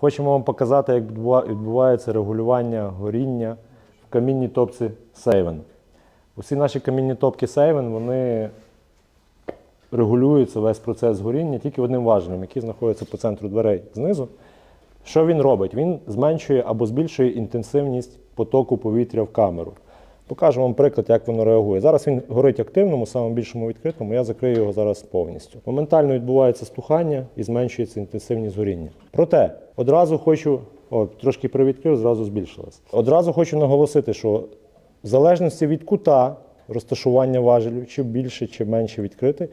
Хочемо вам показати, як відбувається регулювання горіння в камінній топці Сейвен. Усі наші камінні топки Сейвен, вони регулюються весь процес горіння тільки одним важелем, який знаходиться по центру дверей знизу. Що він робить? Він зменшує або збільшує інтенсивність потоку повітря в камеру. Покажу вам приклад, як воно реагує. Зараз він горить активному, самому більшому відкритому. Я закрию його зараз повністю. Моментально відбувається стухання і зменшується інтенсивність горіння. Проте одразу хочу, о, трошки привідкрив, зразу збільшилось. Одразу хочу наголосити, що в залежності від кута розташування важелю, чи більше, чи менше відкрити,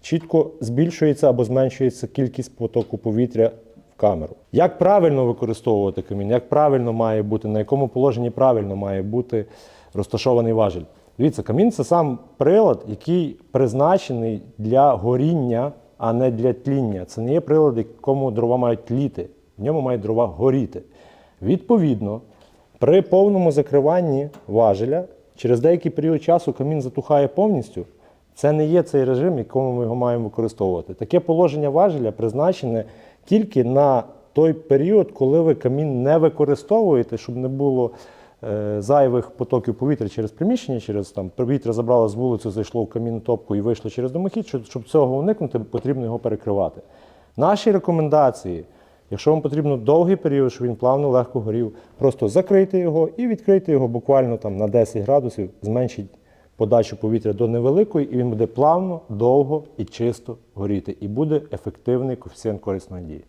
чітко збільшується або зменшується кількість потоку повітря камеру. Як правильно використовувати камін, як правильно має бути, на якому положенні правильно має бути розташований важель. Дивіться, камін це сам прилад, який призначений для горіння, а не для тління. Це не є прилад, якому дрова мають тліти, в ньому мають дрова горіти. Відповідно, при повному закриванні важеля через деякий період часу камін затухає повністю. Це не є цей режим, якому ми його маємо використовувати. Таке положення важеля призначене тільки на той період, коли ви камін не використовуєте, щоб не було зайвих потоків повітря через приміщення, через там повітря забрало з вулиці, зайшло в камінну топку і вийшло через домохід. Щоб, щоб цього уникнути, потрібно його перекривати. Наші рекомендації. Якщо вам потрібно довгий період, щоб він плавно легко горів, просто закрийте його і відкрийте його буквально там на 10 градусів, зменшіть подачу повітря до невеликої, і він буде плавно, довго і чисто горіти. І буде ефективний коефіцієнт корисної дії.